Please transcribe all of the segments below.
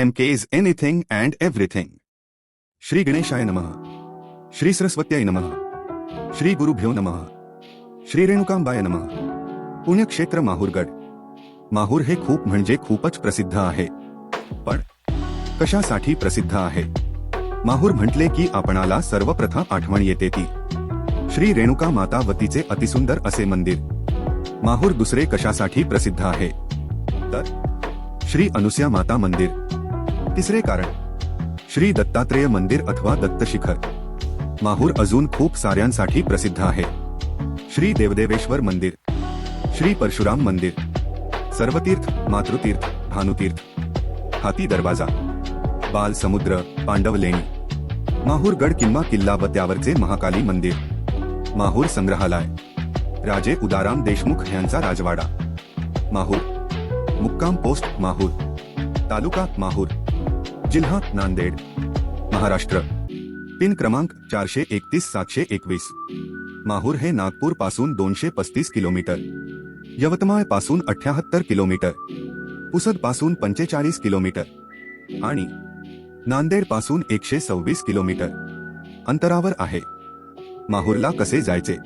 M K is anything and everything Shri गणेशाय नमः श्री सरस्वत्याय नमः श्री गुरुभ्यो नम श्री रेणुकांबाय नम पुण्यक्षेत्र माहूरगड माहूर हे खूप म्हणजे खूपच प्रसिद्ध आहे पण कशासाठी प्रसिद्ध आहे माहूर म्हटले की आपणाला सर्वप्रथम आठवण येते ती श्री रेणुका मातावतीचे अतिसुंदर असे मंदिर माहूर दुसरे कशासाठी प्रसिद्ध आहे तर श्री अनुसया माता मंदिर तिसरे कारण. श्री दत्तात्रेय मंदिर अथवा दत्तशिखर माहूर अजून खूप साऱ्यांसाठी प्रसिद्ध आहे. श्री देवदेवेश्वर मंदिर. श्री परशुराम मंदिर. सर्वतीर्थ मातृतीर्थ भानुतीर्थ. हाती दरवाजा. बाल समुद्र पांडव लेणी. माहूरगड किंवा किल्ला व त्यावरचे महाकाली मंदिर. माहूर संग्रहालय. राजे उदाराम देशमुख यांचा राजवाडा. माहूर. मुक्काम पोस्ट माहूर. तालुका माहूर. जिल्हा नांदेड महाराष्ट्र. पिन क्रमांक चारशे एकतीस सातशे एकवीस. माहूर हे नागपूरपासून दोनशे पस्तीस किलोमीटर. यवतमाळपासून अठ्याहत्तर किलोमीटर. पुसदपासून पंचेचाळीस किलोमीटर. आणि नांदेडपासून एकशे सव्वीस किलोमीटर. अंतरावर आहे. माहूरला कसे जायचे?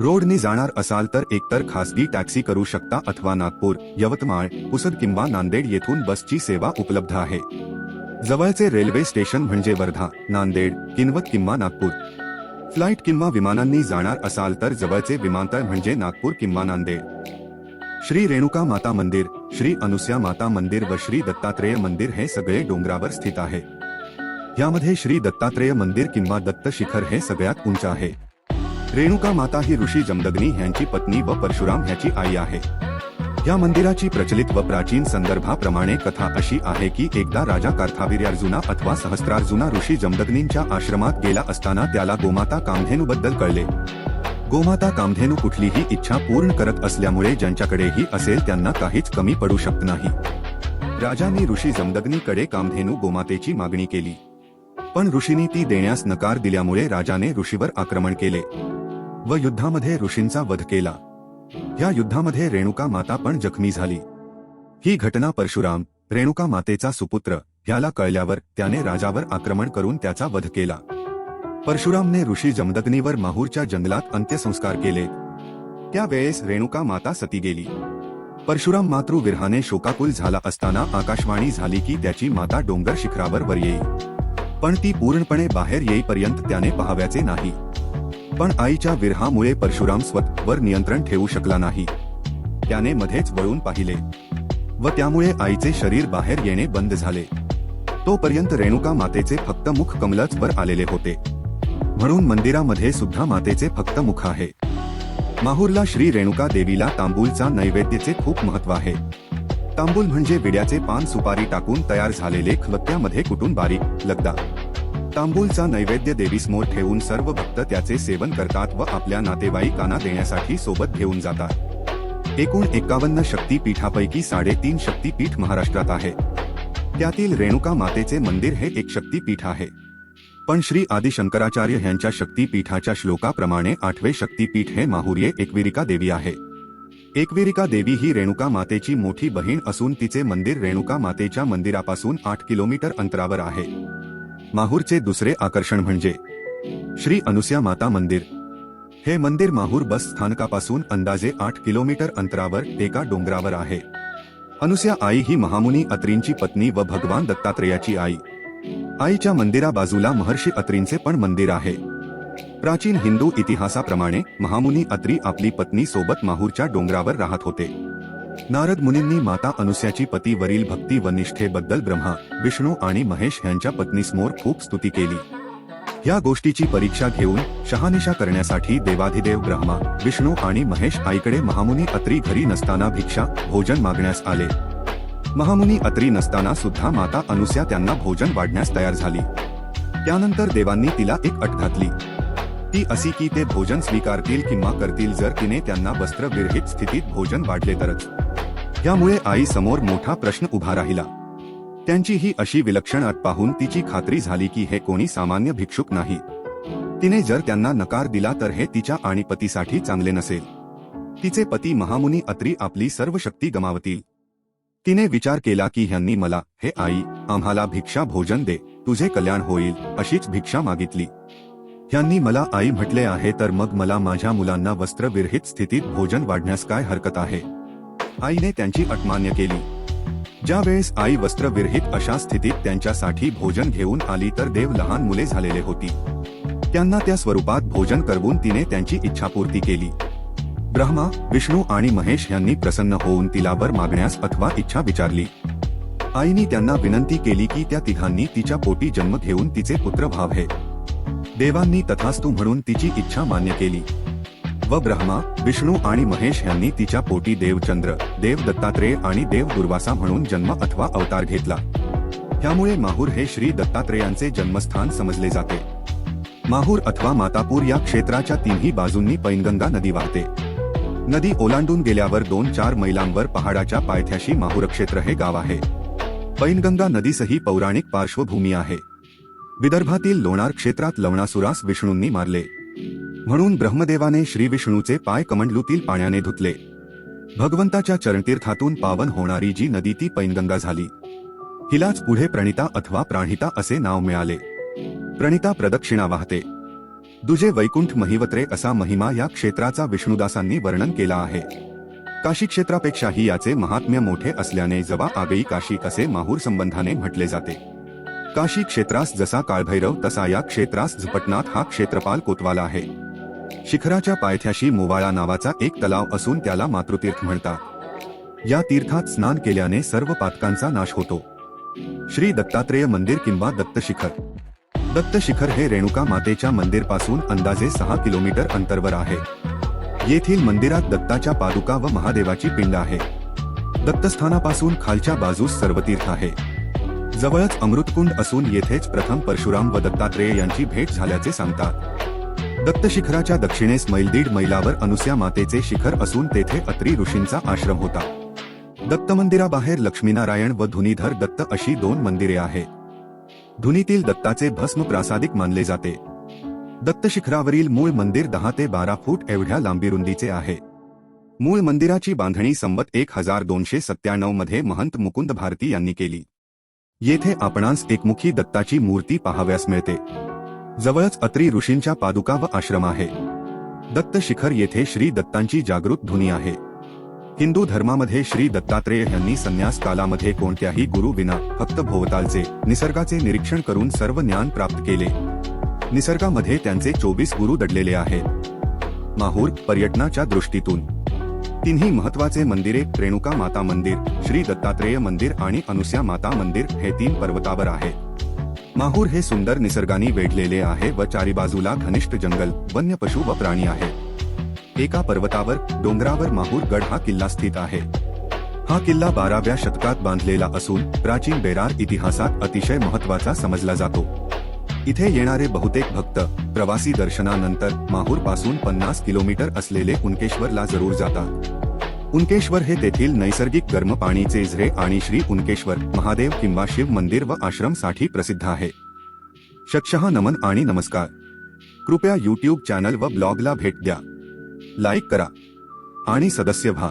रोडनी जाणार असाल तर एकतर खासगी टॅक्सी करू शकता अथवा नागपूर यवतमाळ पुसद किंवा नांदेड येथून बसची सेवा उपलब्ध आहे. जवळचे रेल्वे स्टेशन म्हणजे वर्धा नांदेड किनवत किंवा नागपूर. फ्लाईट किंवा विमानांनी जाणार असाल तर जवळचे विमानतळ म्हणजे नागपूर किंवा नांदेड. श्री रेणुका माता मंदिर श्री अनुसया माता मंदिर व श्री दत्तात्रेय मंदिर हे सगळे डोंगरावर स्थित आहे. यामध्ये श्री दत्तात्रेय मंदिर किंवा दत्त शिखर हे सगळ्यात उंच आहे. रेणुका माता ही ऋषी जमदग्नी यांची पत्नी व परशुराम ह्याची आई आहे. या मंदिराची प्रचलित व प्राचीन संदर्भाप्रमाणे कथा अशी आहे की एकदा राजा कार्थावीर्यार्जुना अथवा सहस्त्रार्जुना ऋषी जमदग्नींच्या आश्रमात गेला असताना त्याला गोमाता कामधेनूबद्दल कळले. गोमाता कामधेनू कुठलीही इच्छा पूर्ण करत असल्यामुळे ज्यांच्याकडेही असेल त्यांना काहीच कमी पडू शकत नाही. राजांनी ऋषी जमदग्नीकडे कामधेनू गोमातेची मागणी केली. पण ऋषींनी ती देण्यास नकार दिल्यामुळे राजाने ऋषीवर आक्रमण केले व युद्धामध्ये ऋषींचा वध केला. या युद्धामध्ये रेणुका माता पण जखमी झाली. ही घटना परशुराम रेणुका मातेचा सुपुत्र ह्याला कळल्यावर त्याने राजावर आक्रमण करून त्याचा वध केला. परशुरामने ऋषी जमदग्नीवर माहूरच्या जंगलात अंत्यसंस्कार केले. त्यावेळेस रेणुका माता सती गेली. परशुराम मातृविरहाने शोकाकुल झाला असताना आकाशवाणी झाली की त्याची माता डोंगर शिखरावर वर येईल. पण ती पूर्णपणे बाहेर येईपर्यंत त्याने पहाव्याचे नाही. पण आईच्या विरहामुळे परशुराम स्वतःवर नियंत्रण ठेवू शकला नाही. त्याने मध्येच वळून पाहिले. व त्यामुळे आईचे शरीर बाहेर येणे बंद झाले. तोपर्यंत रेणुका मातेचे फक्त मुख कमलच वर आलेले होते. म्हणून मंदिरामध्ये सुद्धा मातेचे फक्त मुख आहे. माहूरला श्री रेणुका देवीला तांबूलचा नैवेद्याचे खूप महत्त्व आहे. तांबूल म्हणजे विड्याचे पान सुपारी टाकून तयार झालेले खलत्यामध्ये कुटून बारीक लगदा. तांबूलचा नैवेद्य देवीसमोर ठेवून सर्व भक्त त्याचे सेवन करतात व आपल्या नातेवाईकांना देण्यासाठी सोबत घेऊन जातात. एकूण एकावन्न शक्तीपीठापैकी साडेतीन शक्तीपीठ महाराष्ट्रात आहे. त्यातील रेणुका मातेचे मंदिर हे एक शक्तीपीठ आहे. पण श्री आदि शंकराचार्य यांच्या शक्तीपीठाच्या श्लोकाप्रमाणे आठवे शक्तीपीठ हे माहुर्ये एकविरिका देवी आहे. एकविरिका देवी ही रेणुका मातेची मोठी बहीण असून तिचे मंदिर रेणुका मातेच्या मंदिरापासून आठ किलोमीटर अंतरावर आहे. माहूरचे दुसरे आकर्षण म्हणजे श्री अनुसया माता मंदिर. हे मंदिर माहूर बस स्थानकापासून अंदाजे आठ किलोमीटर अंतरावर एका डोंगरावर आहे. अनुसया आई ही महामुनी अत्रींची पत्नी व भगवान दत्तात्रेयाची आई. आईच्या मंदिरा बाजूला महर्षी अत्रींचे पण मंदिर आहे. प्राचीन हिंदू इतिहासाप्रमाणे महामुनी अत्री आपली पत्नी सोबत माहूरच्या डोंगरावर राहत होते. नारद मुनींनी माता अनुस्याची पतीवरील भक्ती व निष्ठेबद्दल ब्रह्मा विष्णू आणि महेश यांच्या पत्नीसमोर खूप स्तुती केली. या गोष्टीची परीक्षा घेऊन शहानिशा करण्यासाठी देवाधिदेव ब्रह्मा विष्णू आणि महेश आईकडे महामुनी अत्री घरी नसताना भिक्षा भोजन मागण्यास आले. महामुनी अत्री नसताना सुद्धा माता अनुस्या त्यांना भोजन वाढण्यास तयार झाली. त्यानंतर देवांनी तिला एक अट घातली. ती अशी की ते भोजन स्वीकारतील किंवा करतील जर तिने त्यांना वस्त्र विरहित स्थितीत भोजन वाढले तरच. यामुळे आई समोर मोठा प्रश्न उभा राहिला. त्यांची ही अशी विलक्षण अट पाहून तिची खात्री झाली की हे कोणी सामान्य भिक्षुक नाही. तिने जर त्यांना नकार दिला तर हे तिच्या आणि पतीसाठी चांगले नसेल. तिचे पती महामुनी अत्री आपली सर्व शक्ती गमावतील. तिने विचार केला की ह्यांनी मला हे आई आम्हाला भिक्षा भोजन दे तुझे कल्याण होईल अशीच भिक्षा मागितली. ह्यांनी मला आई म्हटले आहे तर मग मला माझ्या मुलांना वस्त्रविरहित स्थितीत भोजन वाढण्यास काय हरकत आहे? आईने त्यांची अट मान्य केली. ज्यावेळेस आई वस्त्रविरहित अशा स्थितीत त्यांच्यासाठी भोजन घेऊन आली तर देव लहान मुले झालेले होती. त्यांना त्या स्वरूपात भोजन करवून तिने त्यांची इच्छापूर्ती केली. ब्रह्मा विष्णू आणि महेश यांनी प्रसन्न होऊन तिला वर मागण्यास अथवा इच्छा विचारली. आईनी त्यांना विनंती केली की त्या तिघांनी तिच्या पोटी जन्म घेऊन तिचे पुत्र व्हावे. देवांनी तथास्तु म्हणून तिची इच्छा मान्य केली. व ब्रह्मा विष्णू आणि महेश यांनी तिच्या पोटी देवचंद्र देव दत्तात्रेय आणि देव दुर्वासा म्हणून जन्म अथवा अवतार घेतला. त्यामुळे माहूर हे श्री दत्तात्रेयांचे जन्मस्थान समजले जाते. माहूर अथवा मातापूर या क्षेत्राच्या तिन्ही बाजूंनी पैनगंगा नदी वाहते. नदी ओलांडून गेल्यावर दोन चार मैलांवर पहाडाच्या पायथ्याशी माहूर क्षेत्र हे गाव आहे. पैनगंगा नदीसही पौराणिक पार्श्वभूमी आहे. विदर्भातील लोणार क्षेत्रात लवणासुरास विष्णूंनी मारले. म्हणून ब्रह्मदेवाने श्री विष्णूचे पाय कमंडलूतील पाण्याने धुतले. भगवंताच्या चरणतीर्थातून पावन होणारी जी नदी ती पैनगंगा झाली. हिलाच पुढे प्रणिता अथवा प्राणिता असे नाव मिळाले. प्रणिता प्रदक्षिणा वाहते. दुजे वैकुंठ महिवत्रे असा महिमा या क्षेत्राचा विष्णुदासांनी वर्णन केला आहे. काशी क्षेत्रापेक्षाही याचे महात्म्य मोठे असल्याने जवा आगई काशी असे माहूर संबंधाने म्हटले जाते. काशी क्षेत्रास जसा काळभैरव तसा या क्षेत्रास झपटनाथ हा क्षेत्रपाल कोतवाला आहे. शिखराच्या पायथ्याशी मोवाळा नावाचा एक तलाव असून त्याला मातृतीर्थ म्हणतात. या तीर्थात स्नान केल्याने सर्व पातकांचा नाश होतो. श्री दत्तात्रेय मंदिर किंवा दत्तशिखर दत्तशिखर हे रेणुका मातेच्या मंदिरपासून अंदाजे सहा किलोमीटर अंतरवर आहे. येथील मंदिरात दत्ताच्या पादुका व महादेवाची पिंड आहे. दत्तस्थानापासून खालच्या बाजूस सर्वतीर्थ आहे. जवळच अमृतकुंड असून येथेच प्रथम परशुराम व दत्तात्रेय यांची भेट झाल्याचे सांगतात. दत्तशिखराच्या दक्षिणेस मैल दीड मैलावर अनुस्या मातेचे शिखर असून तेथे अत्री ऋषींचा आश्रम होता. दत्त मंदिराबाहेर लक्ष्मीनारायण व धुनीधर दत्त अशी दोन मंदिरे आहेत. धुनीतील दत्ताचे भस्म प्रासादिक मानले जाते. दत्त शिखरावरील मूळ मंदिर दहा ते बारा फूट एवढ्या लांबी रुंदीचे आहे. मूळ मंदिराची बांधणी संबत एक हजार दोनशे सत्त्याण्णवमध्ये महंत मुकुंद भारती यांनी केली. येथे आपणास एकमुखी दत्ताची मूर्ती पाहाव्यास मिळते. जवळच अत्री ऋषींच्या पादुका व आश्रम आहे. दत्त शिखर येथे श्री दत्तांची जागृत धुनी आहे. हिंदू धर्मामध्ये श्री दत्तात्रेय यांनी संन्यास कालामध्ये कोणत्याही गुरुविना फक्त भोवतालचे निसर्गाचे निरीक्षण करून सर्व ज्ञान प्राप्त केले. निसर्गामध्ये त्यांचे चोवीस गुरु दडलेले आहेत. माहूर पर्यटनाच्या दृष्टीतून. तिन्ही महत्त्वाचे मंदिरे रेणुका माता मंदिर श्री दत्तात्रेय मंदिर आणि अनुस्या माता मंदिर हे तीन पर्वतावर आहे. माहूर हे सुंदर निसर्गाने वेढलेले आहे व चारी बाजूला घनिष्ठ जंगल वन्य पशु व प्राणी आहे. एका पर्वतावर डोंगरावर माहूर गड हा किल्ला स्थित आहे. हा किल्ला बाराव्या शतकात बांधलेला असून प्राचीन बेरार इतिहासात अतिशय महत्त्वाचा समजला जातो. इथे येणारे बहुतेक भक्त प्रवासी दर्शनानंतर माहूरपासून पन्नास किलोमीटर असलेले उनकेश्वरला जरूर जातात. उनकेश्वर हे तेथील नैसर्गिक गर्म पाणीचे झरे आणि श्री उनकेश्वर महादेव किंवा शिव मंदिर व आश्रमसाठी प्रसिद्ध आहे. शक्षः नमन आणि नमस्कार. कृपया यूट्यूब चॅनल व ब्लॉगला भेट द्या. लाईक करा. आणि सदस्य व्हा.